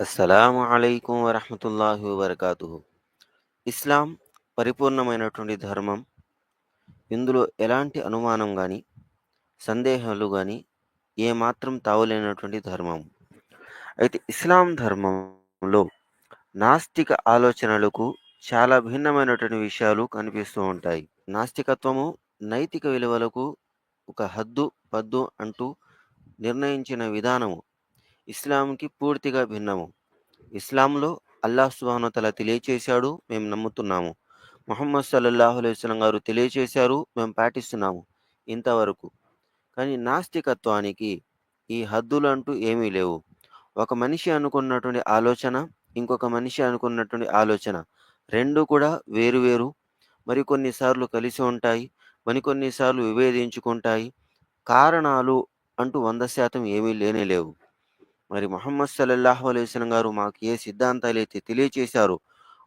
అస్సలం అయికం వరహమతుల్లాహి వబర్కాతుహు. ఇస్లాం పరిపూర్ణమైనటువంటి ధర్మం. ఇందులో ఎలాంటి అనుమానం కానీ సందేహాలు కానీ ఏమాత్రం తావులేనటువంటి ధర్మం. అయితే ఇస్లాం ధర్మంలో నాస్తిక ఆలోచనలకు చాలా భిన్నమైనటువంటి విషయాలు కనిపిస్తూ ఉంటాయి. నాస్తికత్వము నైతిక విలువలకు ఒక హద్దు పద్దు అంటూ నిర్ణయించిన విధానము. ఇస్లాంకి పూర్తిగా భిన్నము. ఇస్లాంలో అల్లాహ్ సుబానతల తెలియచేశాడు మేము నమ్ముతున్నాము. మొహమ్మద్ సల్లల్లాహు అలైహి గారు తెలియచేశారు మేము పాటిస్తున్నాము ఇంతవరకు. కానీ నాస్తికత్వానికి ఈ హద్దులు అంటూ ఏమీ లేవు. ఒక మనిషి అనుకున్నటువంటి ఆలోచన ఇంకొక మనిషి అనుకున్నటువంటి ఆలోచన రెండు కూడా వేరువేరు మరికొన్నిసార్లు కలిసి ఉంటాయి మరికొన్నిసార్లు విభేదించుకుంటాయి. కారణాలు అంటూ వంద శాతం ఏమీ లేనే లేవు. మరి మొహమ్మద్ సల్లల్లాహు అలైహి గారు మాకు ఏ సిద్ధాంతాలు అయితే తెలియచేశారో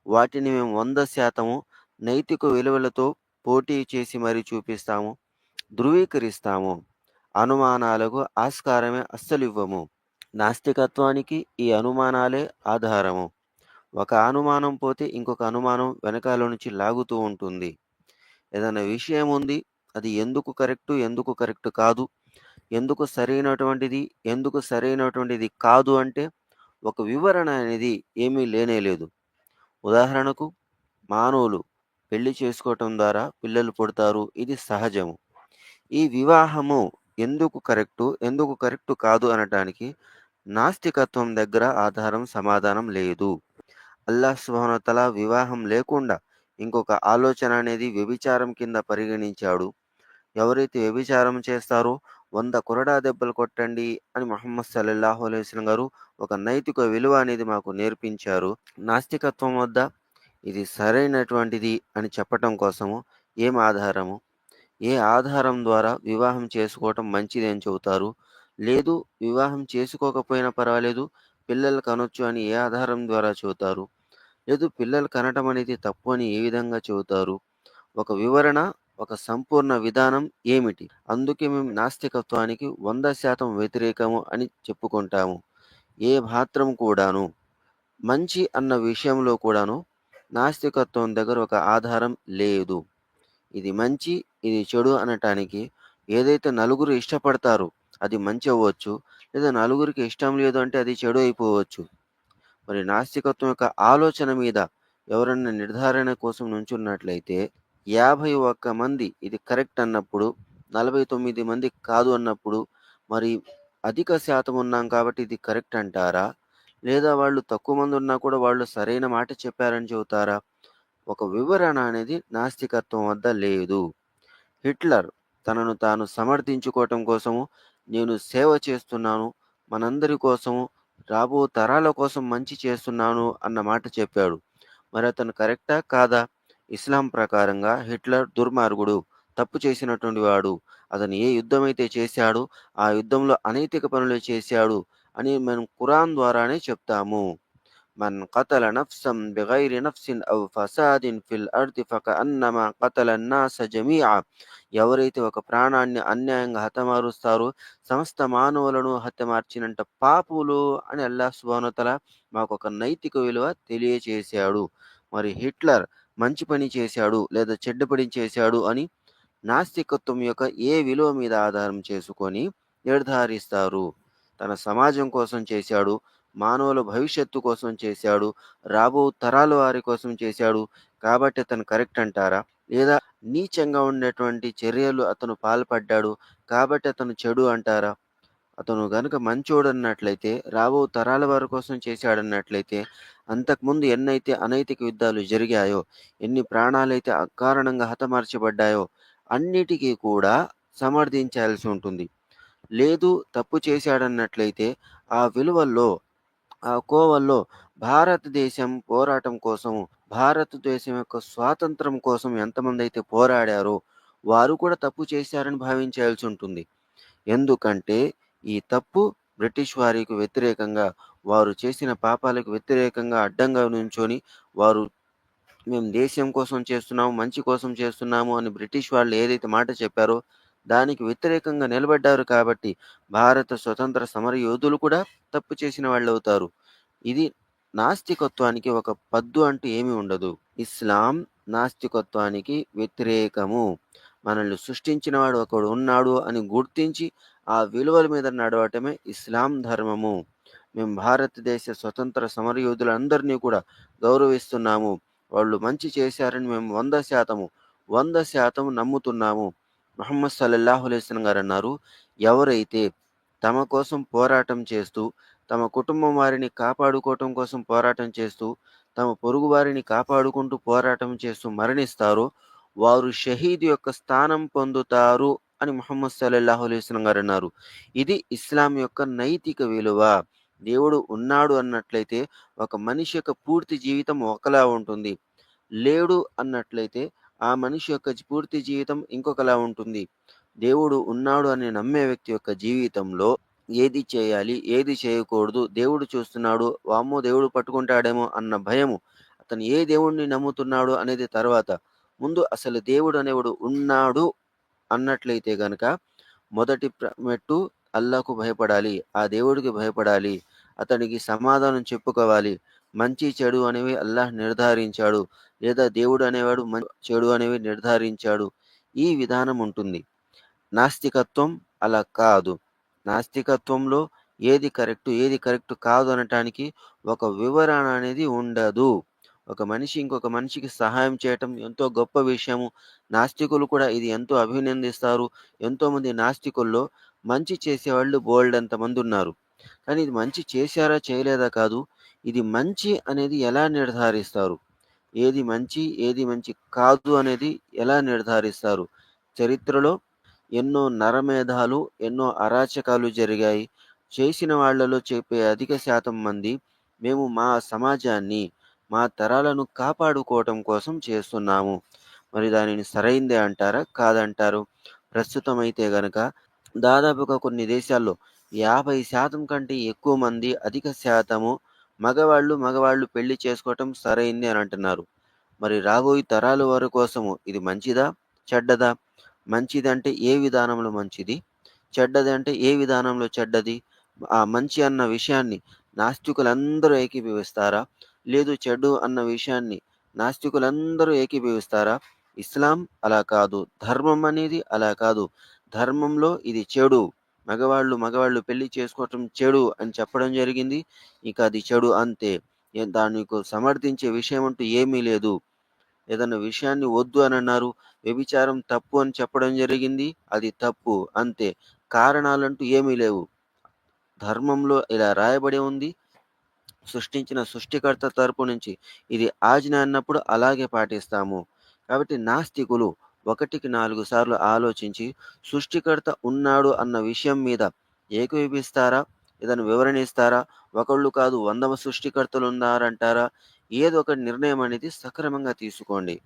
వాటిని మేము వంద శాతము నైతిక విలువలతో పోటీ చేసి మరీ చూపిస్తాము ధృవీకరిస్తాము. అనుమానాలకు ఆస్కారమే అస్సలు ఇవ్వము. నాస్తికత్వానికి ఈ అనుమానాలే ఆధారము. ఒక అనుమానం పోతే ఇంకొక అనుమానం వెనకాల నుంచి లాగుతూ ఉంటుంది. ఏదైనా విషయం ఉంది అది ఎందుకు కరెక్టు ఎందుకు కరెక్ట్ కాదు ఎందుకు సరైనటువంటిది? ఎందుకు సరైనటువంటిది కాదు అంటే ఒక వివరణ అనేది ఏమీ లేనే లేదు. ఉదాహరణకు మానవులు పెళ్ళి చేసుకోవటం ద్వారా పిల్లలు పుడతారు ఇది సహజము. ఈ వివాహము ఎందుకు కరెక్టు ఎందుకు కరెక్టు కాదు అనటానికి నాస్తికత్వం దగ్గర ఆధారం సమాధానం లేదు. అల్లాహ్ సుహానతల వివాహం లేకుండా ఇంకొక ఆలోచన అనేది వ్యభిచారం కింద పరిగణించాడు. ఎవరైతే వ్యభిచారం చేస్తారో వంద కొరడా దెబ్బలు కొట్టండి అని మొహమ్మద్ సల్లల్లాహు అలైహి గారు ఒక నైతిక విలువ అనేది మాకు నేర్పించారు. నాస్తికత్వం వద్ద ఇది సరైనటువంటిది అని చెప్పటం కోసము ఏం ఆధారము? ఏ ఆధారం ద్వారా వివాహం చేసుకోవటం మంచిది అని చెబుతారు? లేదు వివాహం చేసుకోకపోయినా పర్వాలేదు పిల్లలు కనొచ్చు అని ఏ ఆధారం ద్వారా చెబుతారు? లేదు పిల్లలు కనటం అనేది తప్పు అని ఏ విధంగా చెబుతారు? ఒక వివరణ ఒక సంపూర్ణ విధానం ఏమిటి? అందుకే మేము నాస్తికత్వానికి వంద శాతం వ్యతిరేకము అని చెప్పుకుంటాము. ఏ మాత్రం కూడాను. మంచి అన్న విషయంలో కూడాను నాస్తికత్వం దగ్గర ఒక ఆధారం లేదు. ఇది మంచి ఇది చెడు అనటానికి ఏదైతే నలుగురు ఇష్టపడతారో అది మంచి అవ్వచ్చు లేదా నలుగురికి ఇష్టం లేదు అంటే అది చెడు అయిపోవచ్చు. మరి నాస్తికత్వం యొక్క ఆలోచన మీద ఎవరన్నా నిర్ధారణ కోసం నుంచున్నట్లయితే యాభై ఒక్క మంది ఇది కరెక్ట్ అన్నప్పుడు నలభై తొమ్మిది మంది కాదు అన్నప్పుడు మరి అధిక శాతం ఉన్నాం కాబట్టి ఇది కరెక్ట్ అంటారా? లేదా వాళ్ళు తక్కువ మంది ఉన్నా కూడా వాళ్ళు సరైన మాట చెప్పారని చెబుతారా? ఒక వివరణ అనేది నాస్తికత్వం వద్ద లేదు. హిట్లర్ తనను తాను సమర్థించుకోవటం కోసము నేను సేవ చేస్తున్నాను మనందరి కోసము రాబో తరాల కోసం మంచి చేస్తున్నాను అన్న మాట చెప్పాడు. మరి అతను కరెక్టా? కాదా? ఇస్లాం ప్రకారంగా హిట్లర్ దుర్మార్గుడు తప్పు చేసినటువంటి వాడు. అతను ఏ యుద్ధం అయితే చేశాడో ఆ యుద్ధంలో అనైతిక పనులు చేశాడు అని మనం ఖురాన్ ద్వారానే చెప్తాము. మన్ కతల నఫ్సం బిగైరి నఫ్సిన్ అవ్ ఫసాదిన్ ఫిల్ అర్ది ఫకఅన్నమా కతల నాస జమీఆ. ఎవరైతే ఒక ప్రాణాన్ని అన్యాయంగా హతమారుస్తారో సమస్త మానవులను హత్యమార్చినంట పాపులు అని అల్లా సుభానతల మాకు ఒక నైతిక విలువ తెలియచేశాడు. మరి హిట్లర్ మంచి పని చేశాడు లేదా చెడ్డ పని చేశాడు అని నాస్తికత్వం యొక్క ఏ విలువ మీద ఆధారం చేసుకొని నిర్ధారిస్తారు. తన సమాజం కోసం చేశాడు మానవుల భవిష్యత్తు కోసం చేశాడు రాబో తరాల వారి కోసం చేశాడు కాబట్టి అతను కరెక్ట్ అంటారా? లేదా నీచంగా ఉండేటువంటి చర్యలు అతను పాల్పడ్డాడు కాబట్టి అతను చెడు అంటారా? అతను గనుక మంచోడు అన్నట్లయితే రాబో తరాల వారి కోసం చేశాడన్నట్లయితే అంతకుముందు ఎన్నైతే అనైతిక యుద్ధాలు జరిగాయో ఎన్ని ప్రాణాలైతే అకారణంగా హతమార్చబడ్డాయో అన్నిటికీ కూడా సమర్థించాల్సి ఉంటుంది. లేదు తప్పు చేశాడన్నట్లయితే ఆ విలువల్లో ఆ కోవల్లో భారతదేశం పోరాటం కోసం భారతదేశం యొక్క స్వాతంత్రం కోసం ఎంతమంది అయితే పోరాడారో వారు కూడా తప్పు చేశారని భావించాల్సి ఉంటుంది. ఎందుకంటే ఈ తప్పు బ్రిటిష్ వారికి వ్యతిరేకంగా వారు చేసిన పాపాలకు వ్యతిరేకంగా అడ్డంగా నుంచొని వారు మేము దేశం కోసం చేస్తున్నాము మంచి కోసం చేస్తున్నాము అని బ్రిటిష్ వాళ్ళు ఏదైతే మాట చెప్పారో దానికి వ్యతిరేకంగా నిలబడ్డారు కాబట్టి భారత స్వతంత్ర సమర యోధులు కూడా తప్పు చేసిన వాళ్ళు అవుతారు ఇది నాస్తికత్వానికి ఒక పద్దు అంటూ ఏమీ ఉండదు. ఇస్లాం నాస్తికత్వానికి వ్యతిరేకము. మనల్ని సృష్టించినవాడు ఒకడు ఉన్నాడు అని గుర్తించి ఆ విలువల మీద నడవటమే ఇస్లాం ధర్మము. మేము భారతదేశ స్వతంత్ర సమరయోధులందరినీ కూడా గౌరవిస్తున్నాము. వాళ్ళు మంచి చేశారని మేము వంద శాతము వంద శాతం నమ్ముతున్నాము. మహమ్మద్ సల్లల్లాహు అలైస్లం గారు అన్నారు ఎవరైతే తమ కోసం పోరాటం చేస్తూ తమ కుటుంబం వారిని కాపాడుకోవటం కోసం పోరాటం చేస్తూ తమ పొరుగు వారిని కాపాడుకుంటూ పోరాటం చేస్తూ మరణిస్తారో వారు షహీద్ యొక్క స్థానం పొందుతారు అని ముహమ్మద్ సల్లల్లాహు అలైస్లం గారు అన్నారు. ఇది ఇస్లాం యొక్క నైతిక విలువ. దేవుడు ఉన్నాడు అన్నట్లయితే ఒక మనిషి యొక్క పూర్తి జీవితం ఒకలా ఉంటుంది. లేడు అన్నట్లయితే ఆ మనిషి యొక్క పూర్తి జీవితం ఇంకొకలా ఉంటుంది. దేవుడు ఉన్నాడు అని నమ్మే వ్యక్తి యొక్క జీవితంలో ఏది చేయాలి ఏది చేయకూడదు దేవుడు చూస్తున్నాడు వామ్మో దేవుడు పట్టుకుంటాడేమో అన్న భయము అతను ఏ దేవుడిని నమ్ముతున్నాడు అనేది తర్వాత. ముందు అసలు దేవుడు అనేవాడు ఉన్నాడు అన్నట్లయితే గనక మొదటి మెట్టు అల్లాకు భయపడాలి ఆ దేవుడికి భయపడాలి అతనికి సమాధానం చెప్పుకోవాలి. మంచి చెడు అనేవి అల్లాహ్ నిర్ధారించాడు లేదా దేవుడు అనేవాడు చెడు అనేవి నిర్ధారించాడు. ఈ విధానం ఉంటుంది. నాస్తికత్వం అలా కాదు. నాస్తికత్వంలో ఏది కరెక్ట్ ఏది కరెక్ట్ కాదు అనటానికి ఒక వివరణ అనేది ఉండదు. ఒక మనిషి ఇంకొక మనిషికి సహాయం చేయటం ఎంతో గొప్ప విషయము. నాస్తికులు కూడా ఇది ఎంతో అభినందిస్తారు. ఎంతోమంది నాస్తికుల్లో మంచి చేసేవాళ్ళు బోల్డ్ అంతమంది ఉన్నారు. కానీ ఇది మంచి చేశారా చేయలేదా కాదు. ఇది మంచి అనేది ఎలా నిర్ధారిస్తారు? ఏది మంచి ఏది మంచి కాదు అనేది ఎలా నిర్ధారిస్తారు? చరిత్రలో ఎన్నో నరమేధాలు ఎన్నో అరాచకాలు జరిగాయి. చేసిన వాళ్ళలో చెప్పే అధిక శాతం మంది మేము మా సమాజాన్ని మా తరాలను కాపాడుకోవటం కోసం చేస్తున్నాము. మరి దానిని సరైందే అంటారా? కాదంటారు. ప్రస్తుతం అయితే గనక దాదాపుగా కొన్ని దేశాల్లో యాభై శాతం కంటే ఎక్కువ మంది అధిక శాతము మగవాళ్ళు మగవాళ్ళు పెళ్ళి చేసుకోవటం సరైంది అని అంటున్నారు. మరి రాబోయే తరాల వారి కోసము ఇది మంచిదా చెడ్డదా? మంచిది అంటే ఏ విధానంలో మంచిది? చెడ్డది అంటే ఏ విధానంలో చెడ్డది? ఆ మంచి అన్న విషయాన్ని నాస్తికులందరూ ఏకీభవిస్తారా? లేదు చెడు అన్న విషయాన్ని నాస్తికులందరూ ఏకీభవిస్తారా? ఇస్లాం అలా కాదు ధర్మం అనేది అలా కాదు. ధర్మంలో ఇది చెడు. మగవాళ్ళు మగవాళ్ళు పెళ్ళి చేసుకోవటం చెడు అని చెప్పడం జరిగింది. ఇక అది చెడు అంతే. దానికి సమర్థించే విషయం అంటూ ఏమీ లేదు. ఏదన్నా విషయాన్ని వద్దు అని అన్నారు. వ్యభిచారం తప్పు అని చెప్పడం జరిగింది. అది తప్పు అంతే. కారణాలంటూ ఏమీ లేవు. ధర్మంలో ఇలా రాయబడి ఉంది. సృష్టించిన సృష్టికర్త తరపు నుంచి ఇది ఆజ్ఞ అన్నప్పుడు అలాగే పాటిస్తాము. కాబట్టి నాస్తికులు ఒకటికి నాలుగు సార్లు ఆలోచించి సృష్టికర్త ఉన్నాడు అన్న విషయం మీద ఏకీపిస్తారా ఇదని వివరణ ఇస్తారా ఒకళ్ళు కాదు వందవ సృష్టికర్తలు ఉన్నారంటారా? ఏదో ఒక నిర్ణయం అనేది సక్రమంగా తీసుకోండి.